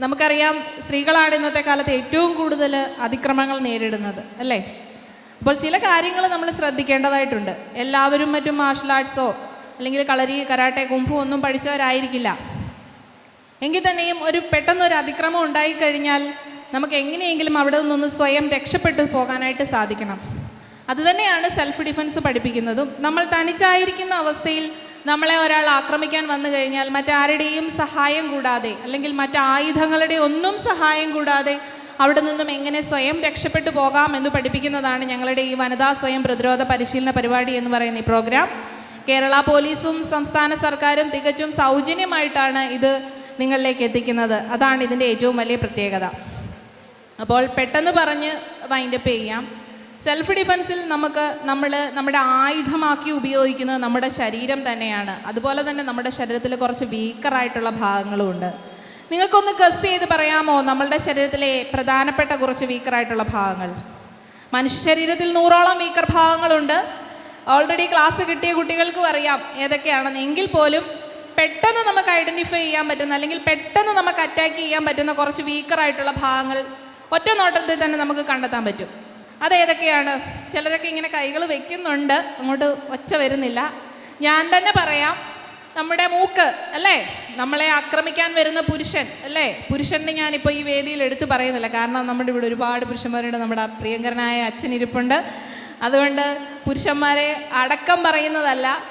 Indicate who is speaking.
Speaker 1: നമുക്കറിയാം സ്ത്രീകളാണ് ഇന്നത്തെ കാലത്ത് ഏറ്റവും കൂടുതൽ അതിക്രമങ്ങൾ നേരിടുന്നത് അല്ലേ? അപ്പോൾ ചില കാര്യങ്ങൾ നമ്മൾ ശ്രദ്ധിക്കേണ്ടതായിട്ടുണ്ട്. എല്ലാവരും മറ്റും മാർഷൽ ആർട്സോ അല്ലെങ്കിൽ കളരി കരാട്ടെ കുംഫു ഒന്നും പഠിച്ചവരായിരിക്കില്ല. എങ്കിൽ തന്നെയും ഒരു പെട്ടെന്നൊരു അതിക്രമം ഉണ്ടായിക്കഴിഞ്ഞാൽ നമുക്ക് എങ്ങനെയെങ്കിലും അവിടെ നിന്നൊന്ന് സ്വയം രക്ഷപ്പെട്ടു പോകാനായിട്ട് സാധിക്കണം. അതുതന്നെയാണ് സെൽഫ് ഡിഫൻസ് പഠിപ്പിക്കുന്നതും. നമ്മൾ തനിച്ചായിരിക്കുന്ന അവസ്ഥയിൽ നമ്മളെ ഒരാൾ ആക്രമിക്കാൻ വന്നു കഴിഞ്ഞാൽ മറ്റാരുടെയും സഹായം കൂടാതെ അല്ലെങ്കിൽ മറ്റായുധങ്ങളുടെ ഒന്നും സഹായം കൂടാതെ അവിടെ നിന്നും എങ്ങനെ സ്വയം രക്ഷപ്പെട്ടു പോകാം എന്ന് പഠിപ്പിക്കുന്നതാണ് ഞങ്ങളുടെ ഈ വനിതാ സ്വയം പ്രതിരോധ പരിശീലന പരിപാടി എന്ന് പറയുന്ന ഈ പ്രോഗ്രാം കേരള പോലീസും സംസ്ഥാന സർക്കാരും തികച്ചും സൗജന്യമായിട്ടാണ് ഇത് നിങ്ങളിലേക്ക് എത്തിക്കുന്നത്. അതാണ് ഇതിന്റെ ഏറ്റവും വലിയ പ്രത്യേകത. അപ്പോൾ പെട്ടെന്ന് പറഞ്ഞ് വൈൻഡപ്പ് ചെയ്യാം. സെൽഫ് ഡിഫൻസിൽ നമുക്ക് നമ്മൾ നമ്മുടെ ആയുധമാക്കി ഉപയോഗിക്കുന്നത് നമ്മുടെ ശരീരം തന്നെയാണ്. അതുപോലെ തന്നെ നമ്മുടെ ശരീരത്തിൽ കുറച്ച് വീക്കറായിട്ടുള്ള ഭാഗങ്ങളുമുണ്ട് നിങ്ങൾക്കൊന്ന് ഗസ് ചെയ്ത് പറയാമോ? നമ്മളുടെ ശരീരത്തിലെ പ്രധാനപ്പെട്ട കുറച്ച് വീക്കറായിട്ടുള്ള ഭാഗങ്ങൾ. മനുഷ്യ ശരീരത്തിൽ നൂറോളം വീക്കർ ഭാഗങ്ങളുണ്ട്. ഓൾറെഡി ക്ലാസ് കിട്ടിയ കുട്ടികൾക്കും അറിയാം ഏതൊക്കെയാണെന്ന്. എങ്കിൽ പോലും പെട്ടെന്ന് നമുക്ക് ഐഡന്റിഫൈ ചെയ്യാൻ പറ്റുന്ന അല്ലെങ്കിൽ പെട്ടെന്ന് നമുക്ക് അറ്റാക്ക് ചെയ്യാൻ പറ്റുന്ന കുറച്ച് വീക്കറായിട്ടുള്ള ഭാഗങ്ങൾ ഒറ്റ നോട്ടത്തിൽ തന്നെ നമുക്ക് കണ്ടെത്താൻ പറ്റും. അതേതൊക്കെയാണ്? ചിലരൊക്കെ ഇങ്ങനെ കൈകൾ വെക്കുന്നുണ്ട്. അങ്ങോട്ട് ഒച്ച വരുന്നില്ല. ഞാൻ തന്നെ പറയാം. നമ്മുടെ മൂക്ക് അല്ലേ? നമ്മളെ ആക്രമിക്കാൻ വരുന്ന പുരുഷൻ അല്ലേ? പുരുഷനെ ഞാനിപ്പോൾ ഈ വേദിയിൽ എടുത്തു പറയുന്നില്ല. കാരണം നമ്മുടെ ഇവിടെ ഒരുപാട് പുരുഷന്മാരുണ്ട്. നമ്മുടെ പ്രിയങ്കരനായ അച്ഛൻ ഇരിപ്പുണ്ട്. അതുകൊണ്ട് പുരുഷന്മാരെ അടക്കം പറയുന്നതല്ല.